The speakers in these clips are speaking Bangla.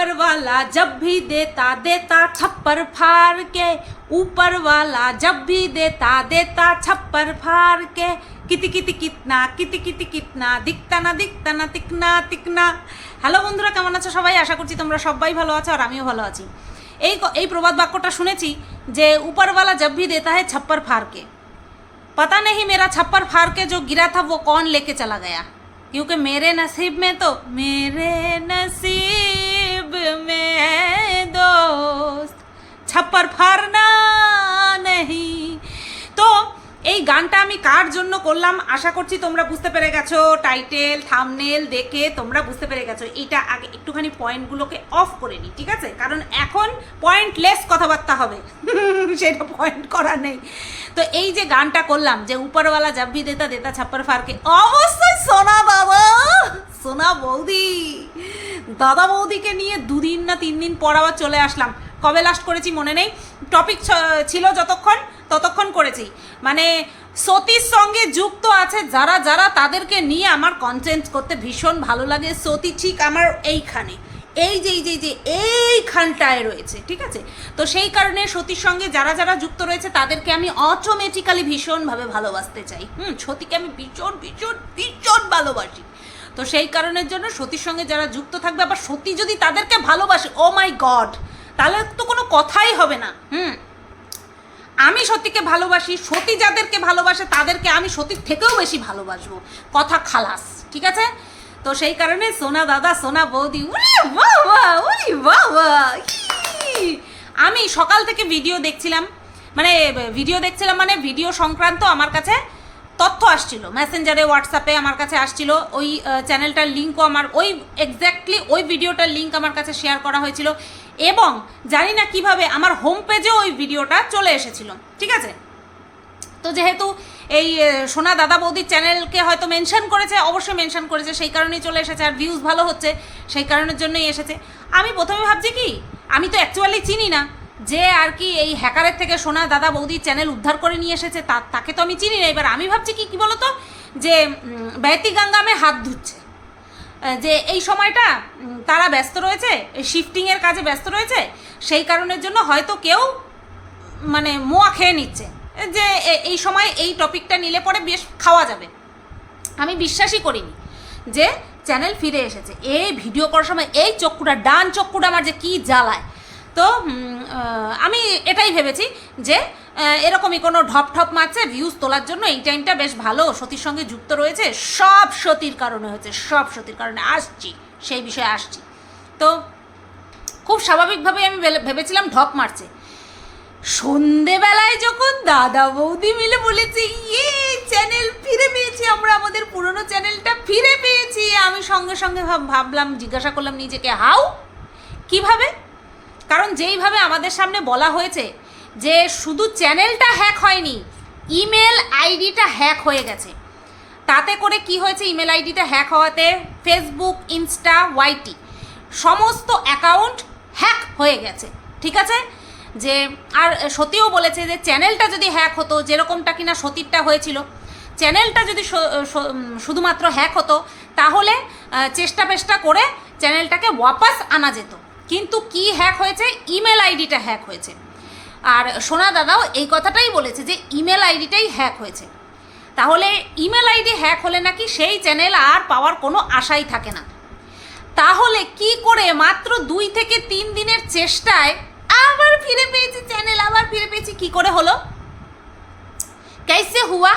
ऊपर वाला जब भी देता देता छप्पर फाड़ के ऊपर वाला जब भी देता देता छप्पर फाड़ के কিতি কিতি কিতনা কিতি কিতি কিতনা দিকতা না দিকতা না তিকনা তিকনা হ্যালো বন্ধুরা কেমন আছো সবাই আশা করছি তোমরা সবাই ভালো আছো আর আমিও ভালো আছি এই ক- এই প্রবাদ বাক্যটা শুনেছি যে উপরওয়ালা जब भी देता है छप्पर फाड़ के पता नहीं मेरा छप्पर फाड़ के जो गिरा था वो कौन लेके चला गया क्योंकि मेरे नसीब में तो मेरे नसीब में दोस्त छप्पर फाड़ना नहीं। তো এই গানটা আমি কার জন্য করলাম? আশা করছি তোমরা বুঝতে পেরে গেছো। টাইটেল থামনেল দেখে তোমরা বুঝতে পেরে গেছো। এটা আগে একটুখানি পয়েন্টগুলোকে অফ করে নিই ঠিক আছে? কারণ এখন পয়েন্টলেস কথাবার্তা হবে। সেটা পয়েন্ট করা নেই। তো এই যে গানটা করলাম, যে উপরওয়ালা জাব্বি দেতা দেতা ছাপ্পার ফারকে অবশ্যই সোনা বাবা, সোনা বৌদি, দাদা বৌদিকে নিয়ে দুদিন না তিন দিন পর আবার চলে আসলাম। কবে লাস্ট করেছি মনে নেই। টপিক ছিল যতক্ষণ, ততক্ষণ করেছি। মানে সতীর সঙ্গে যুক্ত আছে যারা যারা তাদেরকে নিয়ে আমার কন্টেন্ট করতে ভীষণ ভালো লাগে। সতী ঠিক আমার এইখানে। এই যে এই যে যে, এইখানটায় রয়েছে, ঠিক আছে? তো সেই কারণে সতীর সঙ্গে যারা যারা যুক্ত রয়েছে তাদেরকে আমি অটোমেটিক্যালি ভীষণভাবে ভালোবাসতে চাই। হুম, সতীকে আমি ভীষণ ভীষণ ভীষণ ভালোবাসি। তো সেই কারণের জন্য সতীর সঙ্গে যারা যুক্ত থাকবে, আবার সতী যদি তাদেরকে ভালোবাসে ও মাই গড তাহলে তো কোনো কথাই হবে না, হুম? আমি সতীকে ভালোবাসি, সতী যাদেরকে ভালোবাসে তাদেরকে আমি সতীর থেকেও বেশি ভালোবাসবো। কথা খালাস, ঠিক আছে? তো সেই কারণে সোনা দাদা, সোনা বৌদি বাবা বাবা আমি সকাল থেকে ভিডিও দেখছিলাম মানে ভিডিও দেখছিলাম মানে ভিডিও সংক্রান্ত আমার কাছে তথ্য আসছিল, মেসেঞ্জারে, হোয়াটসঅ্যাপে আমার কাছে আসছিল, ওই চ্যানেলটার লিঙ্কও আমার, ওই এক্স্যাক্টলি ওই ভিডিওটার লিঙ্ক আমার কাছে শেয়ার করা হয়েছিল এবং জানি না কীভাবে আমার হোম পেজেও ওই ভিডিওটা চলে এসেছিল, ঠিক আছে? তো যেহেতু এই সোনা দাদা বৌদির চ্যানেলকে হয়তো মেনশন করেছে, অবশ্যই মেনশন করেছে, সেই কারণেই চলে এসেছে আর ভিউজ ভালো হচ্ছে, সেই কারণের জন্যই এসেছে। আমি প্রথমে ভাবছি কি, আমি তো অ্যাকচুয়ালি চিনি না যে আর কি এই হ্যাকারের থেকে সোনা দাদা বৌদির চ্যানেল উদ্ধার করে নিয়ে এসেছে তাকে তো আমি চিনি না। এবার আমি ভাবছি কি কি বলতো? যে ব্যতি গাঙ্গামে হাত ধুচ্ছে। যে এই সময়টা তারা ব্যস্ত রয়েছে শিফটিংয়ের কাজে ব্যস্ত রয়েছে, সেই কারণের জন্য হয়তো কেউ মানে মোয়া খেয়ে নিচ্ছে। যে এই সময় এই টপিকটা নিলে পরে বেশ খাওয়া যাবে। আমি বিশ্বাসই করিনি যে চ্যানেল ফিরে এসেছে। এই ভিডিও করার সময় এই চক্ষুটা, ডান চক্ষুটা আমার যে কী জ্বালায় তো আমি এটাই ভেবেছি যে এরকমই কোনো ঢপ ঠপ মারছে ভিউজ তোলার জন্য এই টাইমটা বেশ ভালো। সতীর সঙ্গে যুক্ত রয়েছে, সব সতীর কারণে হয়েছে, সব সতীর কারণে আসছি, সেই বিষয়ে আসছি। তো, খুব স্বাভাবিকভাবে আমি ভেবেছিলাম ঢপ মারছে। সন্ধেবেলায় যখন দাদা বৌদি মিলে বলেছে ইয়ে চ্যানেল ফিরে পেয়েছি আমরা, আমাদের পুরনো চ্যানেলটা ফিরে পেয়েছি। আমি সঙ্গে সঙ্গে ভাব- ভাবলাম, জিজ্ঞাসা করলাম নিজেকে, হাউ? কীভাবে? কারণ যেইভাবে আমাদের সামনে বলা হয়েছে যে শুধু চ্যানেলটা হ্যাক হয়নি, ইমেল আইডিটা হ্যাক হয়ে গেছে। তাতে করে কি হয়েছে, ইমেল আইডিটা হ্যাক হওয়াতে ফেসবুক, ইনস্টা, ওয়াইটি সমস্ত অ্যাকাউন্ট হ্যাক হয়ে গেছে। ঠিক আছে? যে আর সতীও বলেছে যে চ্যানেলটা যদি হ্যাক হতো, যেরকমটা কিনা সতীরটা হয়েছিল, চ্যানেলটা যদি শুধুমাত্র হ্যাক হতো, তাহলে চেষ্টা পেষ্টা করে চ্যানেলটাকে ওয়াপাস আনা যেত। কিন্তু কি হ্যাক হয়েছে? ইমেল আইডিটা হ্যাক হয়েছে। আর সোনা দাদাও এই কথাটাই বলেছে যে ইমেল আইডিটাই হ্যাক হয়েছে। তাহলে ইমেল আইডি হ্যাক হলে নাকি সেই চ্যানেল আর পাওয়ার কোনো আশাই থাকে না। তাহলে কি করে মাত্র দুই থেকে তিন দিনের চেষ্টায় আবার ফিরে পেয়েছি চ্যানেল আবার ফিরে পেয়েছি, কি করে হলো? कैसे হুয়া,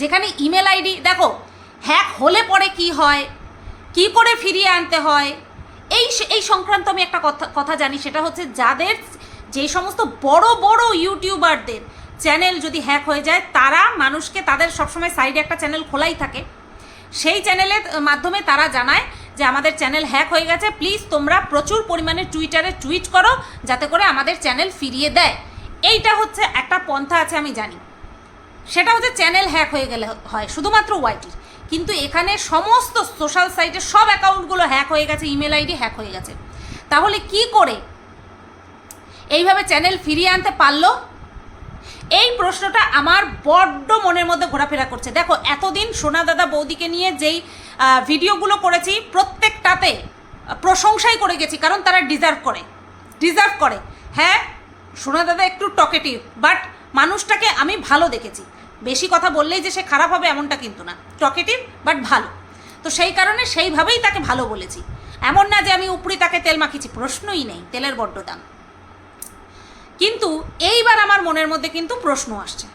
যেখানে ইমেল আইডি দেখো হ্যাক হলে পরে কি হয়? কি করে ফিরিয়ে আনতে হয়? এই এই সংক্রান্ত আমি একটা কথা কথা জানি, সেটা হচ্ছে যাদের যে সমস্ত বড় বড় ইউটিউবারদের চ্যানেল যদি হ্যাক হয়ে যায়, তারা মানুষকে তাদের সবসময় সাইডে একটা চ্যানেল খোলাই থাকে। সেই চ্যানেলের মাধ্যমে তারা জানায় যে আমাদের চ্যানেল হ্যাক হয়ে গেছে, প্লিজ তোমরা প্রচুর পরিমাণে টুইটারে টুইট করো, যাতে করে আমাদের চ্যানেল ফিরিয়ে দেয়। এইটা হচ্ছে একটা পন্থা আছে, আমি জানি। সেটা হচ্ছে চ্যানেল হ্যাক হয়ে গেলে হয়, শুধুমাত্র ওয়াইটির। কিন্তু এখানে সমস্ত সোশ্যাল সাইটে সব অ্যাকাউন্টগুলো হ্যাক হয়ে গেছে ইমেল আইডি হ্যাক হয়ে গেছে। তাহলে কি করে? এইভাবে চ্যানেল ফিরিয়ে আনতে পারল? এই প্রশ্নটা আমার বড্ড মনের মধ্যে ঘোরাফেরা করছে। দেখো, এতদিন সোনা দাদা বৌদিকে নিয়ে যেই ভিডিওগুলো করেছি, প্রত্যেকটাতে প্রশংসাই করে গেছি, কারণ তারা ডিজার্ভ করে। ডিজার্ভ করে। হ্যাঁ সোনা দাদা একটু টকেটিভ বাট মানুষটাকে আমি ভালো দেখেছি। বেশি কথা বললেই যে সে খারাপ হবে এমনটা কিন্তু না। টকেটিভ বাট ভালো। তো সেই কারণে সেইভাবেই তাকে ভালো বলেছি। এমন না যে আমি উপরি তাকে তেল মাখিছি প্রশ্নই নেই, তেলের বড্ড দাম। কিন্তু এইবার আমার মনের মধ্যে কিন্তু প্রশ্ন আসছে।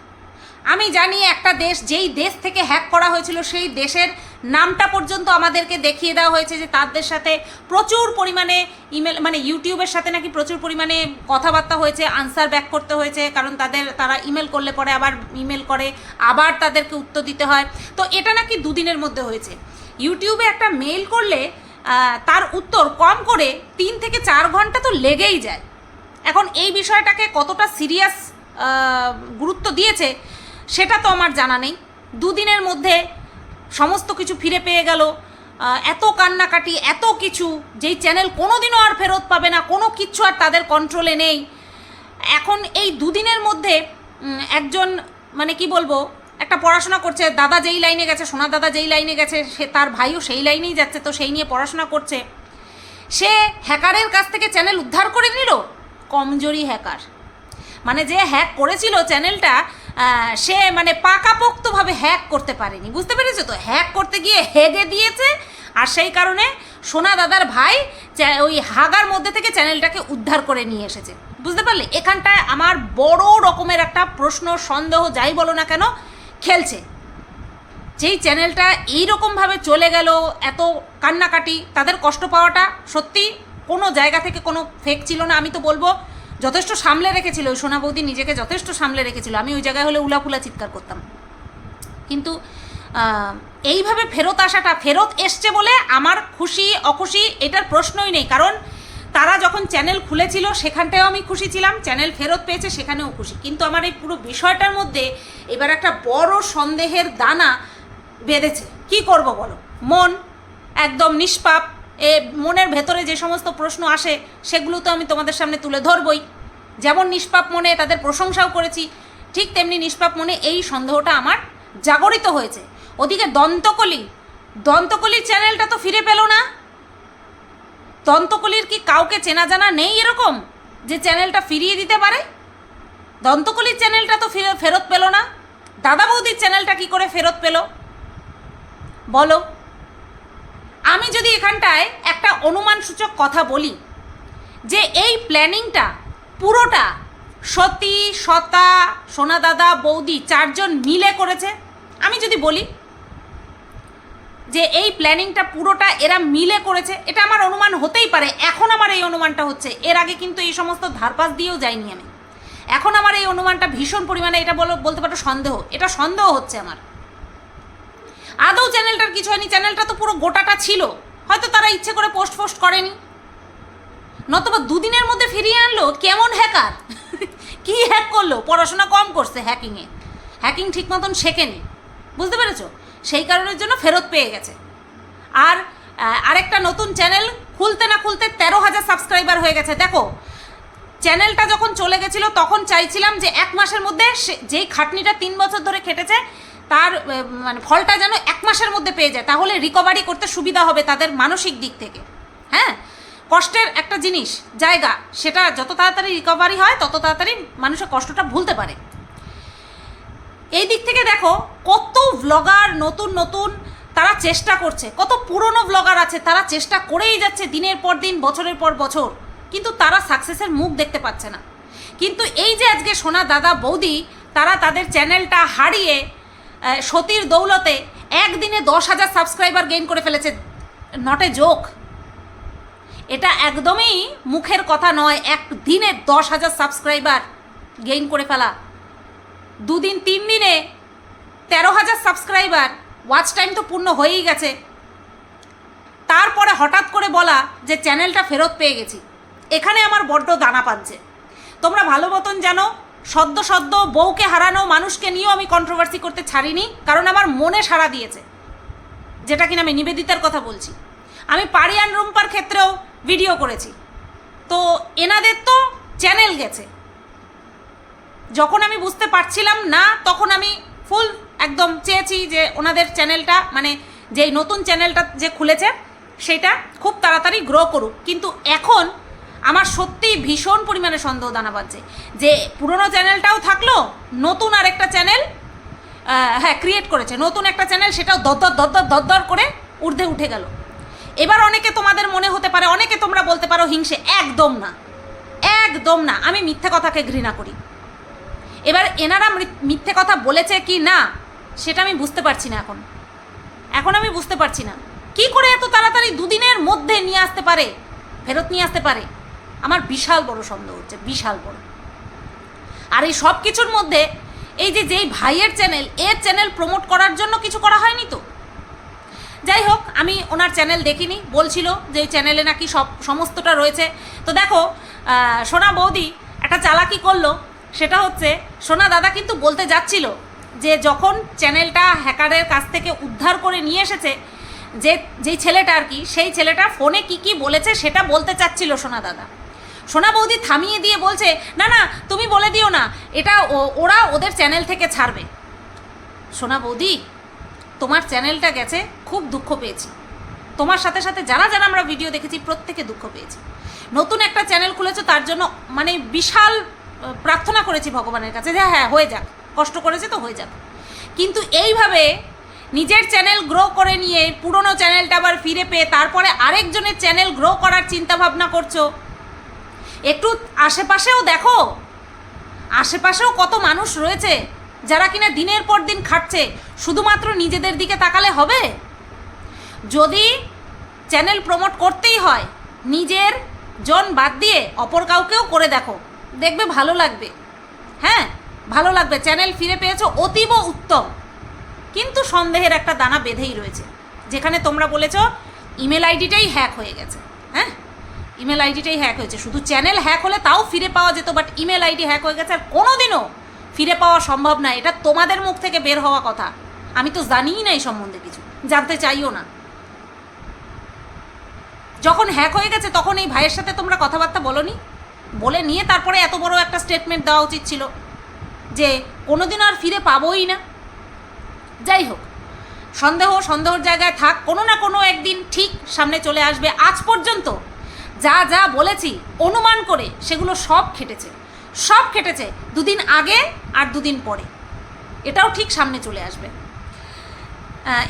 আমি জানি একটা দেশ, যেই দেশ থেকে হ্যাক করা হয়েছিল, সেই দেশের নামটা পর্যন্ত আমাদেরকে দেখিয়ে দেওয়া হয়েছে যে তাদের সাথে প্রচুর পরিমাণে ইমেল মানে ইউটিউবের সাথে নাকি প্রচুর পরিমাণে কথাবার্তা হয়েছে আনসার ব্যাক করতে হয়েছে, কারণ তাদের, তারা ইমেল করলে পরে আবার ইমেল করে, আবার তাদেরকে উত্তর দিতে হয়। তো এটা নাকি দুদিনের মধ্যে হয়েছে। ইউটিউবে একটা মেল করলে তার উত্তর কম করে তিন থেকে চার ঘণ্টা তো লেগেই যায়। এখন এই বিষয়টাকে কতটা সিরিয়াস গুরুত্ব দিয়েছে, সেটা তো আমার জানা নেই। দুদিনের মধ্যে সমস্ত কিছু ফিরে পেয়ে গেল। এত কান্নাকাটি, এত কিছু, যেই চ্যানেল কোনোদিনও আর ফেরত পাবে না, কোনো কিচ্ছু আর তাদের কন্ট্রোলে নেই। এখন এই দুদিনের মধ্যে একজন মানে কি বলব, একটা পড়াশোনা করছে, দাদা যেই লাইনে গেছে, সোনা দাদা যেই লাইনে গেছে, সে তার ভাইও সেই লাইনেই যাচ্ছে, তো সেই নিয়ে পড়াশোনা করছে। সে হ্যাকারের কাছ থেকে চ্যানেল উদ্ধার করে নিল? কমজোরি হ্যাকার। মানে যে হ্যাক করেছিল চ্যানেলটা সে মানে পাকাপোক্তভাবে হ্যাক করতে পারেনি। বুঝতে পেরেছ তো? হ্যাক করতে গিয়ে হেগে দিয়েছে, আর সেই কারণে সোনা দাদার ভাই ওই হাগার মধ্যে থেকে চ্যানেলটাকে উদ্ধার করে নিয়ে এসেছে। বুঝতে পারলে? এখানটায় আমার বড় রকমের একটা প্রশ্ন, সন্দেহ, যাই বলো না কেন, খেলছে। যেই চ্যানেলটা এইরকমভাবে চলে গেল, এত কান্নাকাটি, তাদের কষ্ট পাওয়াটা সত্যি কোনো জায়গা থেকে কোনো ফেক ছিল না, আমি তো বলব। যথেষ্ট সামলে রেখেছিল, ওই সোনা বৌদি নিজেকে যথেষ্ট সামলে রেখেছিল। আমি ওই জায়গায় হলে উলাফুলা চিৎকার করতাম। কিন্তু এইভাবে ফেরত আসাটা, ফেরত এসছে বলে আমার খুশি, অখুশি এটার প্রশ্নই নেই। কারণ, তারা যখন চ্যানেল খুলেছিল সেখানটায়ও আমি খুশি ছিলাম। চ্যানেল ফেরত পেয়েছে, সেখানেও খুশি। কিন্তু আমার এই পুরো বিষয়টার মধ্যে এবার একটা বড় সন্দেহের দানা বেঁধেছে। কি করব বলো? মন একদম নিষ্পাপ এ মনের ভেতরে যে সমস্ত প্রশ্ন আসে, সেগুলো তো আমি তোমাদের সামনে তুলে ধরবই। যেমন নিষ্পাপ মনে তাদের প্রশংসাও করেছি, ঠিক তেমনি নিষ্পাপ মনে এই সন্দেহটা আমার জাগরিত হয়েছে। ওদিকে দন্তকলি, দন্তকলির চ্যানেলটা তো ফিরে পেল না। দন্তকলির কি কাউকে চেনা জানা নেই এরকম, যে চ্যানেলটা ফিরিয়ে দিতে পারে? দন্তকলির চ্যানেলটা তো ফিরে ফেরত পেল না। দাদা বৌদির চ্যানেলটা কি করে ফেরত পেল? বলো। আমি যদি এখানটায় একটা অনুমানসূচক কথা বলি, যে এই প্ল্যানিংটা পুরোটা সতী, সতা সোনা দাদা বৌদি চারজন মিলে করেছে, আমি যদি বলি যে এই প্ল্যানিংটা পুরোটা এরা মিলে করেছে, এটা আমার অনুমান হতেই পারে, এখন আমার এই অনুমানটা হচ্ছে। এর আগে কিন্তু এই সমস্ত ধারপাস দিয়েও যাইনি আমি। এখন আমার এই অনুমানটা ভীষণ পরিমাণে এটা বলো, বলতে পারো সন্দেহ, এটা সন্দেহ হচ্ছে আমার। আদৌ চ্যানেলটার কিছু হয়নি, চ্যানেলটা তো পুরো গোটাটা ছিল। হয়তো তারা ইচ্ছে করে পোস্ট ফোস্ট করেনি। নতবা দুদিনের মধ্যে ফিরিয়ে আনলো, কেমন হ্যাকার? কি হ্যাক করল? পড়াশোনা কম করছে হ্যাকিংয়ে। হ্যাকিং ঠিক মতন শেখেনি। বুঝতে পেরেছ? সেই কারণের জন্য ফেরত পেয়ে গেছে। আর আরেকটা নতুন চ্যানেল, খুলতে না খুলতে তেরো হাজার সাবস্ক্রাইবার হয়ে গেছে। দেখো, চ্যানেলটা যখন চলে গেছিল, তখন চাইছিলাম যে এক মাসের মধ্যে যেই খাটনিটা তিন বছর ধরে খেটেছে তার মানে ফলটা যেন এক মাসের মধ্যে পেয়ে যায়, তাহলে রিকভারি করতে সুবিধা হবে তাদের মানসিক দিক থেকে। হ্যাঁ? কষ্টের একটা জিনিস, জায়গা, সেটা যত তাড়াতাড়ি রিকভারি হয়, তত তাড়াতাড়ি মানুষের কষ্টটা ভুলতে পারে। এই দিক থেকে দেখো, কত ব্লগার নতুন নতুন তারা চেষ্টা করছে। কত পুরনো ব্লগার আছে, তারা চেষ্টা করেই যাচ্ছে দিনের পর দিন, বছরের পর বছর। কিন্তু তারা সাকসেসের মুখ দেখতে পাচ্ছে না। কিন্তু এই যে আজকে সোনা দাদা বৌদি, তারা তাদের চ্যানেলটা হারিয়ে সতীর দৌলতে একদিনে দশ হাজার সাবস্ক্রাইবার গেইন করে ফেলেছে। নট এ জোক এটা একদমই মুখের কথা নয়, একদিনে দশ হাজার সাবস্ক্রাইবার গেইন করে ফেলা। দুদিন, তিন দিনে তেরো হাজার সাবস্ক্রাইবার ওয়াচ টাইম তো পূর্ণ হয়েই গেছে। তারপরে হঠাৎ করে বলা যে চ্যানেলটা ফেরত পেয়ে গেছি। এখানে আমার বড্ড দানা পাচ্ছে তোমরা ভালো মতন জানো সদ্য সদ্য বউকে হারানো মানুষকে নিয়েও আমি কন্ট্রোভার্সি করতে ছাড়িনি, কারণ আমার মনে সাড়া দিয়েছে, যেটা কিনা আমি নিবেদিতার কথা বলছি। আমি পারিয়ান রুম্পার ক্ষেত্রেও ভিডিও করেছি। তো এনাদের তো চ্যানেল গেছে। যখন আমি বুঝতে পারছিলাম না, তখন আমি ফুল একদম চেয়েছি যে ওনাদের চ্যানেলটা মানে যেই নতুন চ্যানেলটা যে খুলেছে, সেটা খুব তাড়াতাড়ি গ্রো করুক। কিন্তু এখন আমার সত্যিই ভীষণ পরিমাণে সন্দেহ দানা বাজছে যে পুরনো চ্যানেলটাও থাকল, নতুন আর একটা চ্যানেল হ্যাঁ ক্রিয়েট করেছে। নতুন একটা চ্যানেল, সেটাও দরদর দরদর দরদর করে ঊর্ধ্বে উঠে গেল। এবার অনেকে তোমাদের মনে হতে পারে, অনেকে তোমরা বলতে পারো হিংসে, একদম না। একদম না, আমি মিথ্যে কথাকে ঘৃণা করি। এবার এনারা মিথ্যে কথা বলেছে কি না, সেটা আমি বুঝতে পারছি না এখন। এখন আমি বুঝতে পারছি না। কি করে এত তাড়াতাড়ি দুদিনের মধ্যে নিয়ে আসতে পারে, ফেরত নিয়ে আসতে পারে? আমার বিশাল বড় সন্দেহ হচ্ছে, বিশাল বড়। আর এই সব কিছুর মধ্যে এই যে যেই ভাইয়ের চ্যানেল, এর চ্যানেল প্রমোট করার জন্য কিছু করা হয়নি তো? যাই হোক, আমি ওনার চ্যানেল দেখিনি, বলছিল যে চ্যানেলে নাকি সব, সমস্তটা রয়েছে। তো দেখো সোনা বৌদি একটা চালাকি করল, সেটা হচ্ছে, সোনা দাদা কিন্তু বলতে যাচ্ছিল যে যখন চ্যানেলটা হ্যাকারের কাছ থেকে উদ্ধার করে নিয়ে এসেছে, যে, যেই ছেলেটা আর কি, সেই ছেলেটা ফোনে কি কি বলেছে সেটা বলতে চাচ্ছিল সোনা দাদা। সোনা বৌদি থামিয়ে দিয়ে বলছে, না না, তুমি বলে দিও না, এটা ওরা ওদের চ্যানেল থেকে ছাড়বে। সোনা বৌদি, তোমার চ্যানেলটা গেছে, খুব দুঃখ পেয়েছি। তোমার সাথে সাথে যারা যারা আমরা ভিডিও দেখেছি, প্রত্যেকে দুঃখ পেয়েছি। নতুন একটা চ্যানেল খুলেছো, তার জন্য মানে বিশাল প্রার্থনা করেছি ভগবানের কাছে যে হ্যাঁ হয়ে যাক। কষ্ট করেছে তো হয়ে যাক। কিন্তু এইভাবে নিজের চ্যানেল গ্রো করে নিয়ে পুরনো চ্যানেলটা আবার ফিরে পেয়ে তারপরে আরেকজনের চ্যানেল গ্রো করার চিন্তা ভাবনা করছ একটু আশেপাশেও দেখো। আশেপাশেও কত মানুষ রয়েছে যারা কিনা দিনের পর দিন খাটছে, শুধুমাত্র নিজেদের দিকে তাকালে হবে? যদি চ্যানেল প্রমোট করতেই হয়, নিজের জন বাদ দিয়ে অপর কাউকেও করে দেখো। দেখবে ভালো লাগবে। হ্যাঁ ভালো লাগবে। চ্যানেল ফিরে পেয়েছ, অতীব উত্তম। কিন্তু সন্দেহের একটা দানা বেঁধেই রয়েছে, যেখানে তোমরা বলেছ, ইমেল আইডিটাই হ্যাক হয়ে গেছে। হ্যাঁ? ইমেল আইডিটাই হ্যাক হয়েছে। শুধু চ্যানেল হ্যাক হলে তাও ফিরে পাওয়া যেত বাট ইমেল আইডি হ্যাক হয়ে গেছে আর কোনোদিনও ফিরে পাওয়া সম্ভব না। এটা তোমাদের মুখ থেকে বের হওয়া কথা। আমি তো জানিই না এই সম্বন্ধে কিছু। জানতে চাইও না। যখন হ্যাক হয়ে গেছে, তখন এই ভাইয়ের সাথে তোমরা কথাবার্তা বলনি? বলে নিয়ে তারপরে এত বড় একটা স্টেটমেন্ট দেওয়া উচিত ছিল যে, কোনোদিন আর ফিরে পাবোই না। যাই হোক, সন্দেহ সন্দেহর জায়গায় থাক। কোনো না কোনো একদিন ঠিক সামনে চলে আসবে। আজ পর্যন্ত যা যা বলেছি, অনুমান করে সেগুলো সব খেটেছে। সব খেটেছে দুদিন আগে আর দুদিন পরে। এটাও ঠিক সামনে চলে আসবে।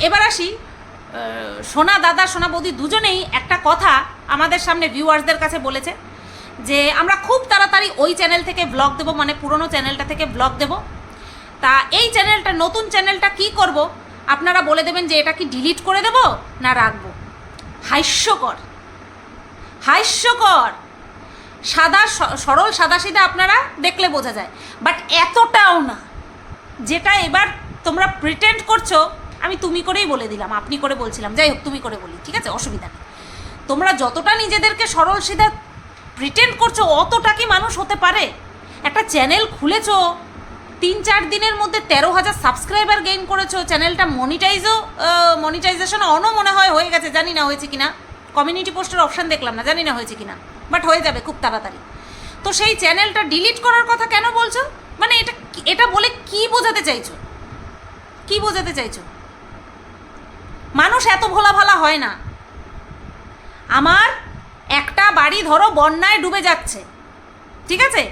এবার আসি সোনা দাদা, সোনা বৌদি দুজনেই একটা কথা আমাদের সামনে ভিউয়ার্সদের কাছে বলেছে যে, আমরা খুব তাড়াতাড়ি ওই চ্যানেল থেকে ব্লগ দেবো মানে পুরনো চ্যানেলটা থেকে ব্লগ দেব। তা এই চ্যানেলটা নতুন চ্যানেলটা কি করব? আপনারা বলে দেবেন যে, এটা কি ডিলিট করে দেব না রাখব? হাস্যকর। হাস্যকর। সাদা সরল সাদাসিধা আপনারা দেখলে বোঝা যায়। বাট এতটাও না। যেটা এবার তোমরা প্রিটেন্ড করছ, আমি তুমি করেই বলে দিলাম, আপনি করে বলছিলাম। যাই হোক, তুমি করে বলি, ঠিক আছে? অসুবিধা নেই। তোমরা যতটা নিজেদেরকে সরল সিধা প্রিটেন্ড করছ, অতটা কি মানুষ হতে পারে? একটা চ্যানেল খুলেছো, তিন চার দিনের মধ্যে তেরো হাজার সাবস্ক্রাইবার গেইন করেছ চ্যানেলটা মনিটাইজও মনিটাইজেশন অনও মনে হয়, হয়ে গেছে, জানি না হয়েছে কিনা। কমিউনিটি পোস্টের অপশান দেখলাম না, জানি না হয়েছে কিনা বাট হয়ে যাবে খুব তাড়াতাড়ি। তো সেই চ্যানেলটা ডিলিট করার কথা কেন বলছো? মানে এটা এটা বলে কি বোঝাতে চাইছো? কি বোঝাতে চাইছো? মানুষ এত ভোলা ভালা হয় না। আমার একটা বাড়ি ধরো বন্যায় ডুবে যাচ্ছে, ঠিক আছে?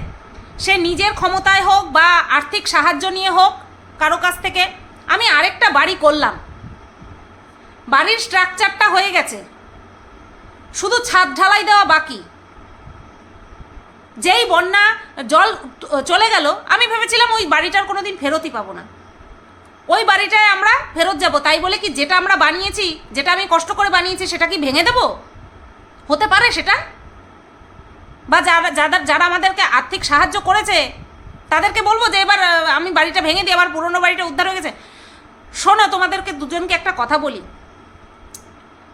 সে নিজের ক্ষমতায় হোক বা আর্থিক সাহায্য নিয়ে হোক, কারও কাছ থেকে, আমি আরেকটা বাড়ি করলাম। বাড়ির স্ট্রাকচারটা হয়ে গেছে। শুধু ছাদ ঢালাই দেওয়া বাকি। যেই বন্যা জল চলে গেল, আমি ভেবেছিলাম ওই বাড়িটার কোনো দিন ফেরতই পাবো না। ওই বাড়িটায় আমরা ফেরত যাব, তাই বলে কি যেটা আমরা বানিয়েছি, যেটা আমি কষ্ট করে বানিয়েছি, সেটা কি ভেঙে দেব? হতে পারে সেটা? বা যারা যাদের, যারা আমাদেরকে আর্থিক সাহায্য করেছে, তাদেরকে বলব যে এবার, আমি বাড়িটা ভেঙে দিই আবার পুরনো বাড়িটা উদ্ধার হয়ে গেছে। শোনো, তোমাদেরকে দুজনকে একটা কথা বলি।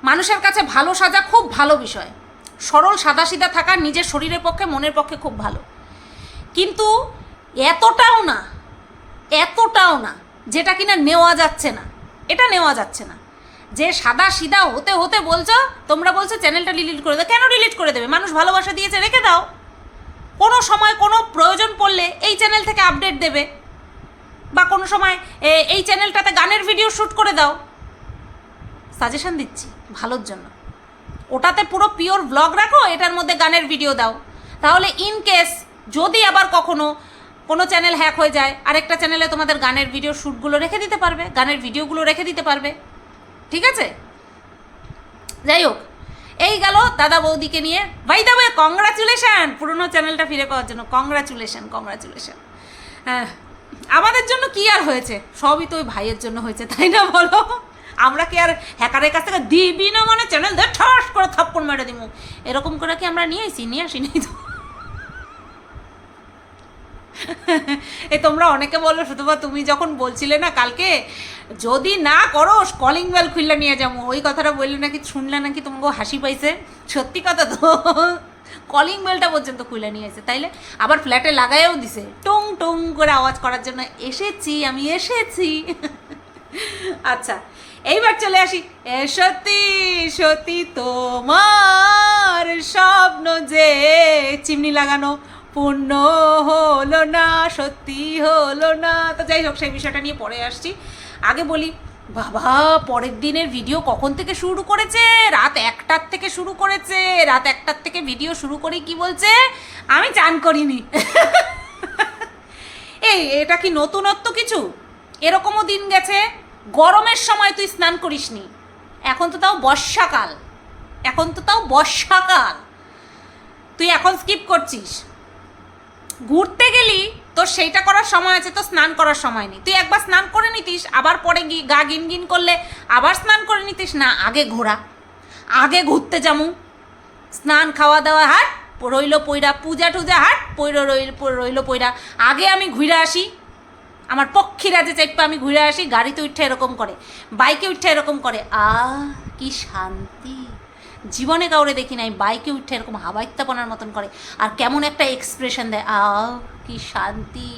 মানুষের কাছে ভালো সাজা খুব ভালো বিষয়। সরল সাদাসিধা থাকা নিজের শরীরের পক্ষে, মনের পক্ষে খুব ভালো। কিন্তু এতটাও না এতটাও না, যেটা কিনা নেওয়া যাচ্ছে না, এটা নেওয়া যাচ্ছে না। যে সাদা সিধা হতে হতে বলছো, তোমরা বলছো চ্যানেলটা ডিলিট করে দাও। কেন ডিলিট করে দেবে? মানুষ ভালোবাসা দিয়েছে, রেখে দাও। কোনো সময় কোনো প্রয়োজন পড়লে এই চ্যানেল থেকে আপডেট দেবে। বা কোনো সময় এই চ্যানেলটাতে গানের ভিডিও শ্যুট করে দাও। সাজেশন দিচ্ছি, ভালোর জন্য। ওটাতে পুরো পিওর ব্লগ রাখো, এটার মধ্যে গানের ভিডিও দাও। তাহলে ইন কেস যদি আবার কখনো কোনো চ্যানেল হ্যাক হয়ে যায়, আরেকটা চ্যানেলে তোমাদের গানের ভিডিও শ্যুটগুলো রেখে দিতে পারবে, গানের ভিডিওগুলো রেখে দিতে পারবে। ঠিক আছে? যাই হোক, এই গেল দাদা বৌদিকে নিয়ে। ভাই দাবে কংগ্রাচুলেশন পুরনো চ্যানেলটা ফিরে পাওয়ার জন্য কংগ্রাচুলেশন কংগ্রাচুলেশন হ্যাঁ আমাদের জন্য কি আর হয়েছে? সবই তো ওই ভাইয়ের জন্য হয়েছে, তাই না বলো? আমরা কি আর হ্যাকারের কাছ থেকে দিবি না মানে? চ্যানেল দিয়ে ঠাস করে থাপ্পড় মেরে দিব এরকম করে কি আমরা নিয়ে আসি? নিয়ে আসি নাই তো। এ তোমরা অনেকে বলো শুধুবা তুমি যখন বলছিলে না কালকে, যদি না করো কলিং বেল খুললে নিয়ে যাব। ওই কথাটা বললে নাকি, শুনলে নাকি তোমাকে হাসি পাইছে? সত্যি কথা তো। কলিং বেলটা পর্যন্ত খুলে নিয়ে এসে তাইলে আবার ফ্ল্যাটে লাগাইও দিছে। টুং টুং করে আওয়াজ করার জন্য, এসেছি, আমি এসেছি। আচ্ছা এইবার চলে আসি। এ সত্যি সত্যি তোমার স্বপ্ন যে চিমনি লাগানো পূর্ণ হলো না সত্যি হলো না। তো যাই হোক, সেই বিষয়টা নিয়ে পরে আসছি। আগে বলি, বাবা, পরের দিনের ভিডিও কখন থেকে শুরু করেছে? রাত একটার থেকে শুরু করেছে। রাত একটার থেকে ভিডিও শুরু করে কি বলছে? আমি চান করিনি। এই, এটা কি নতুনত্ব কিছু? এরকমও দিন গেছে? গরমের সময় তুই স্নান করিসনি। এখন তো তাও বর্ষাকাল। এখন তো তাও বর্ষাকাল। তুই এখন স্কিপ করছিস। ঘুরতে গেলি, তোর সেইটা করার সময় আছে তো স্নান করার সময় নেই। তুই একবার স্নান করে নিতিস, আবার পরে গি গা গিন গিন করলে আবার স্নান করে নিতিস, না, আগে ঘোরা। আগে ঘুরতে যামু। স্নান খাওয়া দাওয়া হাট, রইল পইরা পূজা টুজা হাট পইর রইল রইল পইরা আগে আমি ঘুরে আসি আমার পক্ষীরা যে চাইপা আমি ঘুরে আসি গাড়িতে উঠে এরকম করে বাইকে উঠে এরকম করে। আ কি শান্তি। জীবনে কাউরে দেখি নাই বাইকে উঠে এরকম হাবাইত্যাপনার মতন করে। আর কেমন একটা এক্সপ্রেশন দেয় আ কি শান্তি।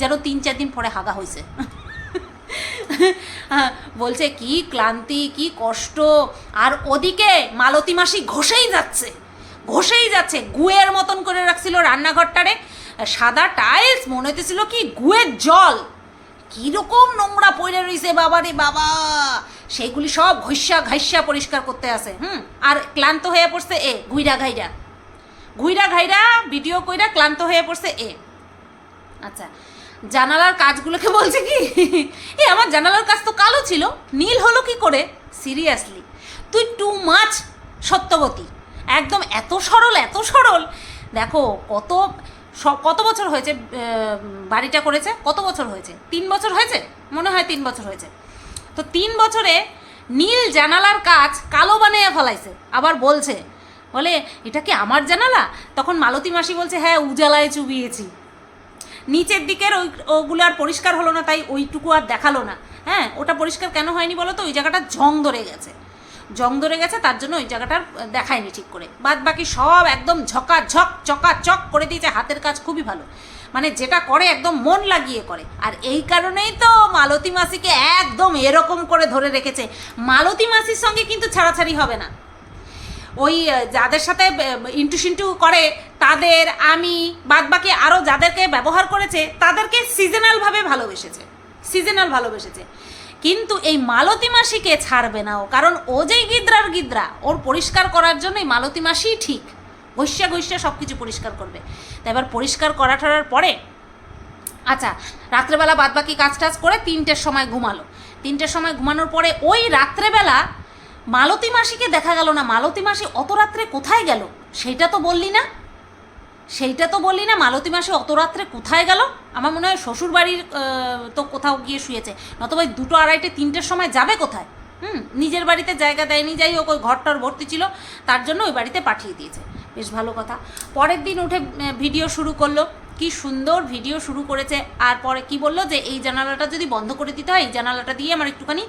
যেন তিন চার দিন পরে হাগা হয়েছে হ্যাঁ, বলছে কি ক্লান্তি কি কষ্ট। আর ওদিকে মালতী মাসি ঘষেই যাচ্ছে ঘষেই যাচ্ছে গুয়ের মতন করে রাখছিল রান্নাঘরটারে। সাদা টাইলস মনে হতেছিল কি গুয়ের জল। কীরকম নোংরা পড়ে রয়েছে বাবা রে বাবা। সেইগুলি সব ঘষা ঘাইসা পরিষ্কার করতে আসে হুম? আর ক্লান্ত হয়ে পড়ছে এ, ঘুইরা ঘাইরা। ঘুইরা ঘাইরা ভিডিও কইরা ক্লান্ত হয়ে পড়ছে এ। আচ্ছা জানালার কাজগুলোকে বলছে কি? এ, আমার জানালার কাজ তো কালো ছিল, নীল হলো কি করে? সিরিয়াসলি তুই টু মাছ সত্যবতী। একদম এত সরল এত সরল। দেখো, কত স- কত বছর হয়েছে বাড়িটা করেছে? কত বছর হয়েছে? তিন বছর হয়েছে? মনে হয় তিন বছর হয়েছে। তো তিন বছরে নীল জানালার কাজ কালো বানিয়ে ফেলাইছে। আবার বলছে, বলে, এটা কি আমার জানালা? তখন মালতী মাসি বলছে হ্যাঁ উজালায় চুবিয়েছি। নিচের দিকের ওই, ওগুলো আর পরিষ্কার হলো না, তাই ওইটুকু আর দেখাল না। হ্যাঁ ওটা পরিষ্কার কেন হয়নি বলো তো? ওই জায়গাটা জং ধরে গেছে। জং ধরে গেছে, তার জন্য ওই জায়গাটার দেখায়নি ঠিক করে। বাদ বাকি সব একদম ঝকা ঝক চকা চক করে দিয়েছে, হাতের কাজ খুবই ভালো। মানে যেটা করে একদম মন লাগিয়ে করে। আর এই কারণেই তো মালতী মাসিকে একদম এরকম করে ধরে রেখেছে। মালতী মাসির সঙ্গে কিন্তু ছাড়াছাড়ি হবে না। ওই যাদের সাথে ইন্টু সিন্টু করে, তাদের, আমি, বাদ বাকি আরও যাদেরকে ব্যবহার করেছে, তাদেরকে সিজনালভাবে ভালোবেসেছে। সিজনাল ভালোবেসেছে। কিন্তু এই মালতী মাসিকে ছাড়বে না ও? কারণ ও যেই গিদ্রার গিদ্রা, ওর পরিষ্কার করার জন্য এই মালতী মাসিই ঠিক। ঘষা ঘষা সব কিছু পরিষ্কার করবে। তা এবার পরিষ্কার করা ঠরার পরে আচ্ছা রাত্রেবেলা বাদ বাকি কাজ টাজ করে তিনটের সময় ঘুমালো। তিনটের সময় ঘুমানোর পরে ওই রাত্রেবেলা মালতী মাসিকে দেখা গেল না। মালতী মাসি অত রাত্রে কোথায় গেল? সেইটা তো বললি না। সেইটা তো বললি না মালতী মাসি অত রাত্রে কোথায় গেল? আমার মনে হয় শ্বশুর বাড়ির তো কোথাও গিয়ে শুয়েছে। নতবা দুটো আড়াইটে, তিনটের সময় যাবে কোথায়? হুম, নিজের বাড়িতে জায়গা দেয়নি, যাই হোক, ওই ঘরটার ভর্তি ছিল, তার জন্য ওই বাড়িতে পাঠিয়ে দিয়েছে। বেশ ভালো কথা। পরের দিন উঠে ভিডিও শুরু করল। কি সুন্দর ভিডিও শুরু করেছে। আর পরে কি বলল যে, এই জানালাটা যদি বন্ধ করে দিতে হয়, এই জানালাটা দিয়ে আমার একটুখানি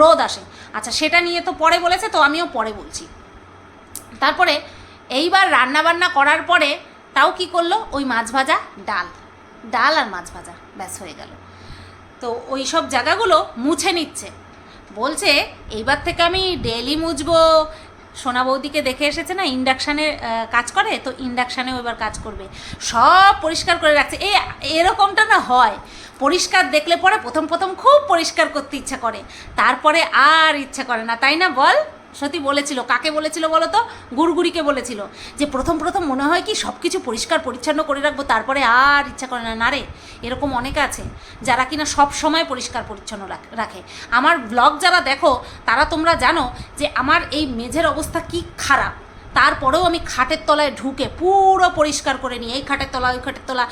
রোদ আসে। আচ্ছা সেটা নিয়ে তো পরে বলেছে, তো আমিও পরে বলছি। তারপরে এইবার রান্না বান্না করার পরে তাও কি করল? ওই মাছ ভাজা ডাল। ডাল আর মাছ ভাজা, ব্যাস হয়ে গেল। তো ওই সব জায়গাগুলো মুছে নিচ্ছে। বলছে, এইবার থেকে আমি ডেলি মুছবো। সোনা বৌদিকে দেখে এসেছে না, ইন্ডাকশানে কাজ করে, তো ইন্ডাকশানেও এবার কাজ করবে। সব পরিষ্কার করে রাখছে। এই এরকমটা না হয়। পরিষ্কার দেখলে পরে প্রথম প্রথম খুব পরিষ্কার করতে ইচ্ছা করে। তারপরে আর ইচ্ছা করে না, তাই না বল? সত্যি বলেছিল, কাকে বলেছিল বলো তো? গুড়গুড়িকে বলেছিল। যে প্রথম প্রথম মনে হয় কি সব কিছু পরিষ্কার পরিচ্ছন্ন করে রাখব, তারপরে আর ইচ্ছা করে না। না রে, এরকম অনেকে আছে যারা কিনা সব সময় পরিষ্কার পরিচ্ছন্ন রাখে আমার ব্লগ যারা দেখো, তারা তোমরা জানো যে আমার এই মেঝের অবস্থা কি খারাপ। তারপরেও আমি খাটের তলায় ঢুকে পুরো পরিষ্কার করে নিই। এই খাটের তলা, ওই খাটের তলা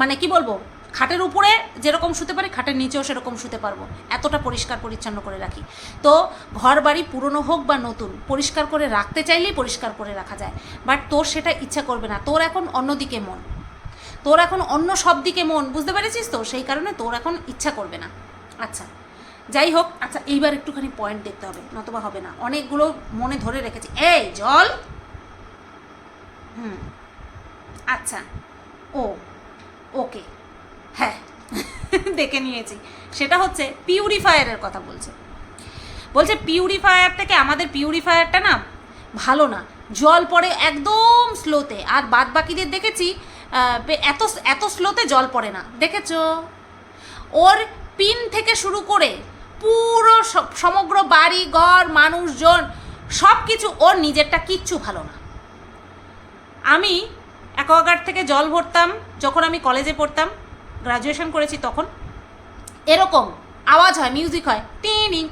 মানে কি বলব? খাটের উপরে যেরকম শুতে পারি, খাটের নিচেও সেরকম শুতে পারব। এতটা পরিষ্কার পরিচ্ছন্ন করে রাখি। তো ঘর বাড়ি পুরনো হোক বা নতুন, পরিষ্কার করে রাখতে চাইলেই পরিষ্কার করে রাখা যায়। বাট তোর সেটা ইচ্ছা করবে না। তোর এখন অন্যদিকে মন। তোর এখন অন্য সব দিকে মন। বুঝতে পেরেছিস তো? সেই কারণে তোর এখন ইচ্ছা করবে না। আচ্ছা যাই হোক। আচ্ছা এইবার একটুখানি পয়েন্ট দেখতে হবে। নতবা হবে না। অনেকগুলো মনে ধরে রেখেছি। এই, জল। হুম। আচ্ছা। ও, ওকে। হ্যাঁ দেখে নিয়েছি। সেটা হচ্ছে পিউরিফায়ারের কথা বলছে। বলছে পিউরিফায়ার থেকে আমাদের পিউরিফায়ারটা না ভালো না। জল পড়ে একদম স্লোতে। আর বাদ বাকিদের দেখেছি এত এত স্লোতে জল পড়ে না। দেখেছ? ওর পিন থেকে শুরু করে পুরো সমগ্র বাড়ি, ঘর, মানুষজন সব কিছু ওর নিজেরটা কিচ্ছু ভালো না। আমি অ্যাকোয়াগার্ড থেকে জল ভরতাম, যখন আমি কলেজে পড়তাম গ্রাজুয়েশন করেছি তখন, এরকম আওয়াজ হয় মিউজিক হয়, টিনি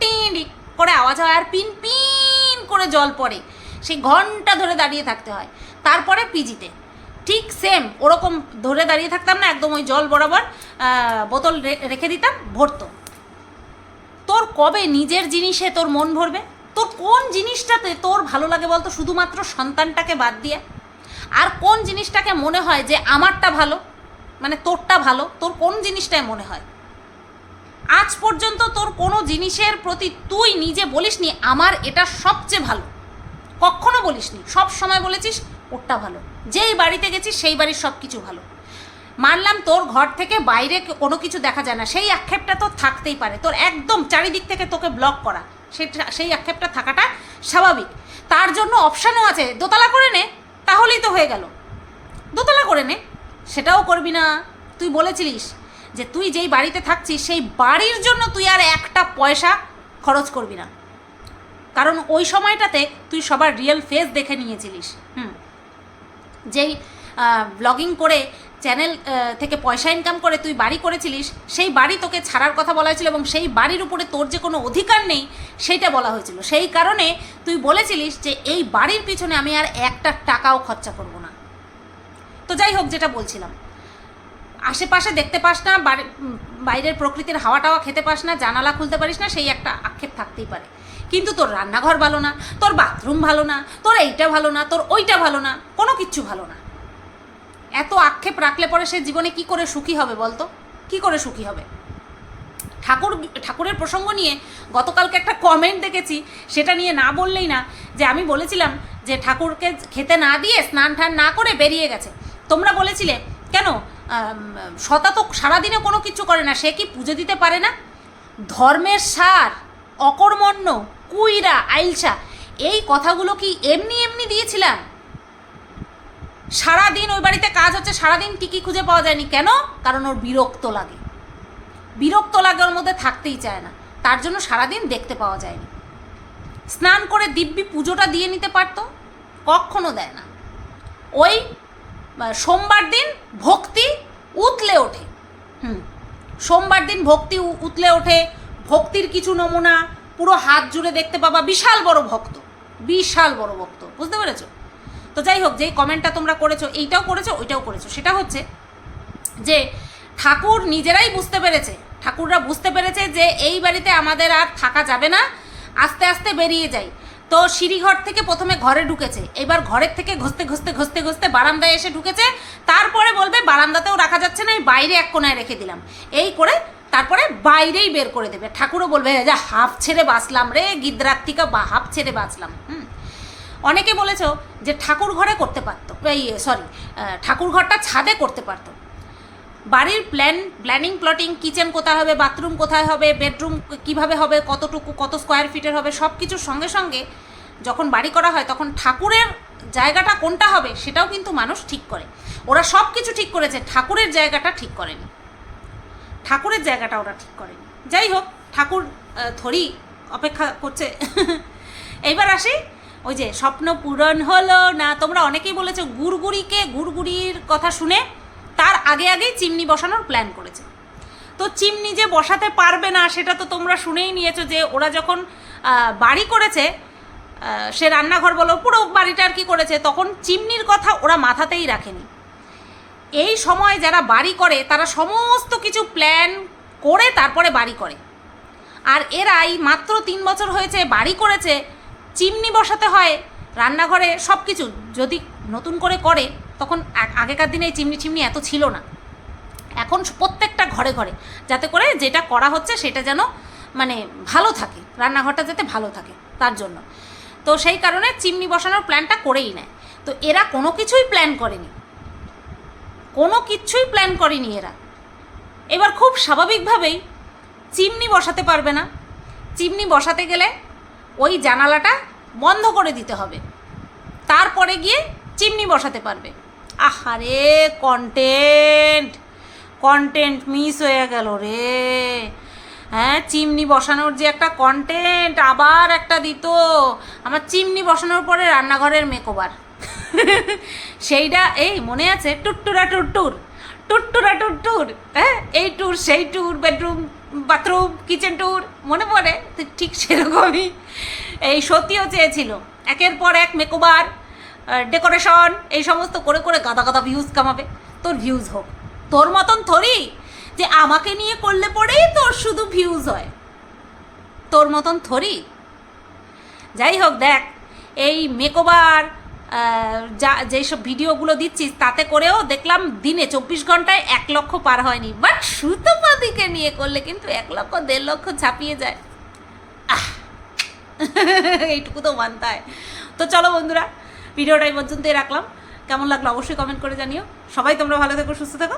টিনি করে আওয়াজ হয় আর পিন পিন করে জল পড়ে। সেই ঘণ্টা ধরে দাঁড়িয়ে থাকতে হয়। তারপরে পিজিতে ঠিক সেম ওরকম ধরে দাঁড়িয়ে থাকতাম না, একদম ওই জল বরাবর বোতল রেখে দিতাম, ভরতো। তোর কবে নিজের জিনিসে তোর মন ভরবে? তোর কোন জিনিসটাতে তোর ভালো লাগে বলতো? শুধুমাত্র সন্তানটাকে বাদ দিয়ে। আর কোন জিনিসটাকে মনে হয় যে আমারটা ভালো? মানে তোরটা ভালো, তোর কোন জিনিসটায় মনে হয়? আজ পর্যন্ত তোর কোনো জিনিসের প্রতি তুই নিজে বলিসনি, আমার এটা সবচেয়ে ভালো। কখনো বলিসনি, সব সময় বলেছিস, ওরটা ভালো। যেই বাড়িতে গেছিস সেই বাড়ির সব কিছু ভালো। মানলাম তোর ঘর থেকে বাইরে কোনো কিছু দেখা যায় না। সেই আক্ষেপটা তোর থাকতেই পারে। তোর একদম চারিদিক থেকে তোকে ব্লক করা। সেটা সেই আক্ষেপটা থাকাটা স্বাভাবিক। তার জন্য অপশানও আছে। দোতলা করে নে, তাহলেই তো হয়ে গেল। দোতলা করে নে। সেটাও করবি না। তুই বলেছিলিস যে তুই যেই বাড়িতে থাকছিস, সেই বাড়ির জন্য তুই আর একটা পয়সা খরচ করবি না। কারণ ওই সময়টাতে তুই সবার রিয়েল ফেস দেখে নিয়েছিলিস। হুম। যেই ব্লগিং করে চ্যানেল থেকে পয়সা ইনকাম করে তুই বাড়ি করেছিলিস, সেই বাড়ি তোকে ছাড়ার কথা বলা হয়েছিল এবং সেই বাড়ির উপরে তোর যে কোনো অধিকার নেই, সেইটা বলা হয়েছিল। সেই কারণে তুই বলেছিলিস যে এই বাড়ির পিছনে আমি আর একটা টাকাও খরচা করব না। তো যাই হোক, যেটা বলছিলাম। আশেপাশে দেখতে পাস না বাইরের প্রকৃতির হাওয়া টাওয়া খেতে পাস না, জানালা খুলতে পারিস না, সেই একটা আক্ষেপ থাকতেই পারে। কিন্তু তোর রান্নাঘর ভালো না, তোর বাথরুম ভালো না, তোর এইটা ভালো না, তোর ওইটা ভালো না, কোনো কিচ্ছু ভালো না। এত আক্ষেপ রাখলে পরে সে জীবনে কি করে সুখী হবে বলতো? কি করে সুখী হবে? ঠাকুর, ঠাকুরের প্রসঙ্গ নিয়ে গতকালকে একটা কমেন্ট দেখেছি, সেটা নিয়ে না বললেই না, যে আমি বলেছিলাম যে ঠাকুরকে খেতে না দিয়ে স্নান টান না করে বেরিয়ে গেছে। তোমরা বলেছিলে, কেন? সতা তো সারাদিনে কোনো কিছু করে না, সে কি পুজো দিতে পারে না? ধর্মের সার, অকর্মণ্য, কুইরা, আইলসা, এই কথাগুলো কি এমনি এমনি দিয়েছিলাম? সারাদিন ওই বাড়িতে কাজ হচ্ছে, সারাদিন টিকি খুঁজে পাওয়া যায়নি। কেন? কারণ ওর বিরক্ত লাগে। বিরক্ত লাগে ওর মধ্যে থাকতেই চায় না। তার জন্য সারাদিন দেখতে পাওয়া যায়নি। স্নান করে দিব্যি পুজোটা দিয়ে নিতে পারতো? কখনো দেয় না। ওই সোমবার দিন ভক্তি উতলে ওঠে। হুম, সোমবার দিন ভক্তি উতলে ওঠে, ভক্তির কিছু নমুনা পুরো হাত জুড়ে দেখতে পাবা, বিশাল বড় ভক্ত, বিশাল বড় ভক্ত, বুঝতে পেরেছ? তো যাই হোক, যেই কমেন্টটা তোমরা করেছ, এইটাও করেছ, ওইটাও করেছ। সেটা হচ্ছে যে ঠাকুর নিজেরাই বুঝতে পেরেছে, ঠাকুররা বুঝতে পেরেছে যে এই বাড়িতে আমাদের আর থাকা যাবে না, আস্তে আস্তে বেরিয়ে যাই। তো সিঁড়িঘর থেকে প্রথমে ঘরে ঢুকেছে। এবার ঘরের থেকে ঘষতে ঘষতে ঘষতে ঘষতে বারান্দায় এসে ঢুকেছে। তারপরে বলবে, বারান্দাতেও রাখা যাচ্ছে না, এই বাইরে এক কোনায় রেখে দিলাম। এই করে তারপরে বাইরেই বের করে দেবে। ঠাকুরও বলবে যা, হাফ ছেড়ে বাঁচলাম রে গিদ্রাত্তিকা বা হাফ ছেড়ে বাঁচলাম। হুম। অনেকে বলেছ যে ঠাকুর ঘরে করতে পারতো, এই সরি ঠাকুর ঘরটা ছাদে করতে পারতো। বাড়ির প্ল্যান প্ল্যানিং প্লটিং কিচেন কোথায় হবে বাথরুম কোথায় হবে বেডরুম কীভাবে হবে, কতটুকু, কত স্কোয়ার ফিটের হবে সব কিছুর সঙ্গে সঙ্গে যখন বাড়ি করা হয় তখন ঠাকুরের জায়গাটা কোনটা হবে সেটাও কিন্তু মানুষ ঠিক করে। ওরা সব কিছু ঠিক করেছে, ঠাকুরের জায়গাটা ঠিক করেনি। ঠাকুরের জায়গাটা ওরা ঠিক করেনি। যাই হোক, ঠাকুর থরি অপেক্ষা করছে। এইবার আসি, ওই যে স্বপ্ন পূরণ হলো না, তোমরা অনেকেই বলেছ গুড়গুড়িকে, গুড়গুড়ির কথা শুনে তার আগে আগেই চিমনি বসানোর প্ল্যান করেছে। তো চিমনি যে বসাতে পারবে না, সেটা তো তোমরা শুনেই নিয়েছো যে ওরা যখন বাড়ি করেছে সে রান্নাঘর বলো, পুরো বাড়িটা আর কি করেছে, তখন চিমনির কথা ওরা মাথাতেই রাখেনি। এই সময় যারা বাড়ি করে, তারা সমস্ত কিছু প্ল্যান করে তারপরে বাড়ি করে। আর এরা এই মাত্র তিন বছর হয়েছে, বাড়ি করেছে, চিমনি বসাতে হয়, রান্নাঘরে সব কিছু যদি নতুন করে করে, তখন আগেকার দিনে এই চিমনি চিমনি এত ছিল না। এখন প্রত্যেকটা ঘরে ঘরে যাতে করে যেটা করা হচ্ছে সেটা যেন মানে ভালো থাকে, রান্নাঘরটা যাতে ভালো থাকে তার জন্য। তো সেই কারণে চিমনি বসানোর প্ল্যানটা করেই নেয়। তো এরা কোনো কিছুই প্ল্যান করেনি। কোনো কিচ্ছুই প্ল্যান করেনি এরা। এবার খুব স্বাভাবিকভাবেই চিমনি বসাতে পারবে না। চিমনি বসাতে গেলে ওই জানালাটা বন্ধ করে দিতে হবে। তারপরে গিয়ে চিমনি বসাতে পারবে। আহারে কন্টেন্ট কন্টেন্ট মিস হয়ে গেল রে। হ্যাঁ চিমনি বসানোর যে একটা কন্টেন্ট আবার একটা দিত। আমার চিমনি বসানোর পরে রান্নাঘরের মেকওভার সেইটা, এই মনে আছে? টুট্টুরা টুট্টুর টুট্টুরা টুট্টুর হ্যাঁ? এই ট্যুর সেই tour bedroom bathroom kitchen tour মনে পড়ে? ঠিক সেরকমই। এই সত্যিও চেয়েছিল। একের পর এক মেকওভার ডেকোরেশন এই সমস্ত করে করে গাদা গাদা ভিউজ কামাবে। তোর ভিউজ হোক। তোর মতন থরি যে আমাকে নিয়ে করলে পরেই তোর শুধু ভিউজ হয়। তোর মতন থরি। যাই হোক, দেখ, এই মেকওভার যা, যেসব ভিডিওগুলো দিচ্ছিস, তাতে করেও দেখলাম দিনে চব্বিশ ঘন্টায় এক লক্ষ পার হয়নি। বাট সুতোপাদিকে নিয়ে করলে কিন্তু এক লক্ষ, দেড় লক্ষ ছাপিয়ে যায়! এইটুকু তো মানতে হয়। তো চলো বন্ধুরা ভিডিওটা এই পর্যন্তই রাখলাম। কেমন লাগল অবশ্যই কমেন্ট করে জানিও। সবাই তোমরা ভালো থেকো, সুস্থ থেকো।